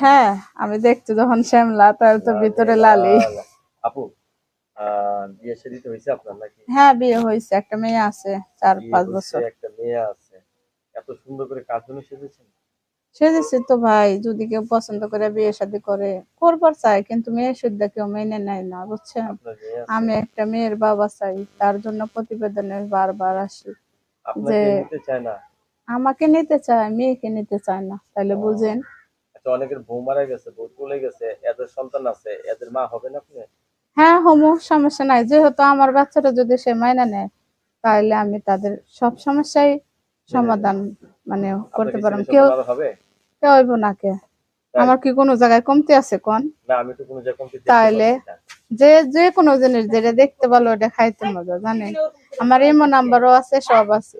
হ্যাঁ আমি দেখতে যখন শ্যামলা তার তো ভিতরে লালি। আপু বিয়ে শাদী তো হয়েছে আপনার নাকি? হ্যাঁ বিয়ে হয়েছে একটা মেয়ে আছে চার পাঁচ বছর। একটা মেয়ে আছে। এত সুন্দর করে কার জন্য সেজেছেন? সেজেছি তো ভাই যদি কেউ পছন্দ করে বিয়ে শাদী করে করবার চাই কিন্তু মেয়ে সুদ্ধা কেউ মেনে নেয় না বুঝছেন? আমি একটা মেয়ের বাবা চাই তার জন্য প্রতিবেদনে বারবার আসি যে- আমাকে নিতে চায় মেয়েকে নিতে চায় না তাহলে বুঝেন? আচ্ছা অনেকের বউ মারা গেছে বউ চলে গেছে এদের সন্তান আছে এদের মা হবেন আপনি? হ্যাঁ হোমো সমস্যা নাই। যেহেতু আমার বাচ্চাটা যদি সে মাইনা নেয় তাহলে আমি তাদের সব সমস্যাই সমাধান মানে করতে ছেলে কেউ হবে? কেউ হইব না কে? আমার কি কোনো জায়গায় কমতি আছে কোন? না আমি তো কোনো জায়গায় দেখতে তাইলে? যে যে কোনো জিনিস যেটা দেখতে ভালো ওটা খাইতে মজা জানেন? আমার এমন নাম্বারও আছে সব আছে।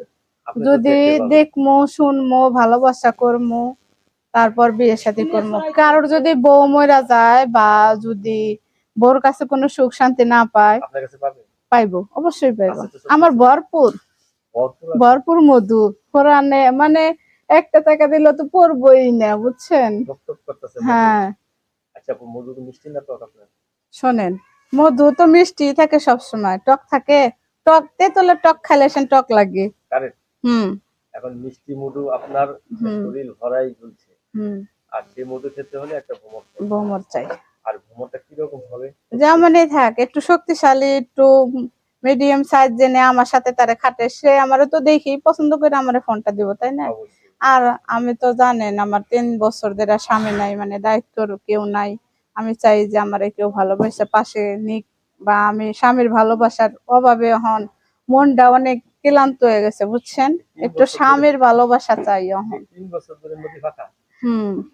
যদি দেখমো শুনমো ভালোবাসা করমু তারপর বিয়ে সাথে করব কারোর যদি বউ মরা যায় বা যদি বউর কাছে কোনো সুখ শান্তি না পায় পাইবো অবশ্যই পাইবো। আছে তো সব আমার ভরপুর। ভরপুর? মধু কোরআনে মানে একটা টাকা দিলে তো পড়বই না বুঝছেন? হ্যাঁ। আচ্ছা শোনেন মধু তো মিষ্টি থাকে সব সময় টক থাকে? টক তেতলে টক খাইলে টক লাগে। হুম। এখন মিষ্টি মধু আপনার শরীর ভরাই ঝুলছে হুম আর সেই মধু খেতে হলে একটা হবে। বৌমর চাই। আর ভ্রমণটা কীরকম হবে? যেমনই থাক একটু শক্তিশালী একটু মিডিয়াম সাইজ জেনে আমার সাথে তারে খাটে। সে আমারও তো দেখি পছন্দ করে আমার ফোনটা দিব তাই না? আর আমি তো জানেন আমার তিন বছর ধরে স্বামী নাই মানে দায়িত্বর কেউ নাই। আমি চাই যে আমার কেউ ভালোবাসে পাশে নিক বা আমি স্বামীর ভালোবাসার অভাবে হন মনটা অনেক ক্লান্ত হয়ে গেছে বুঝছেন? একটু স্বামীর ভালোবাসা চাই এখন তিন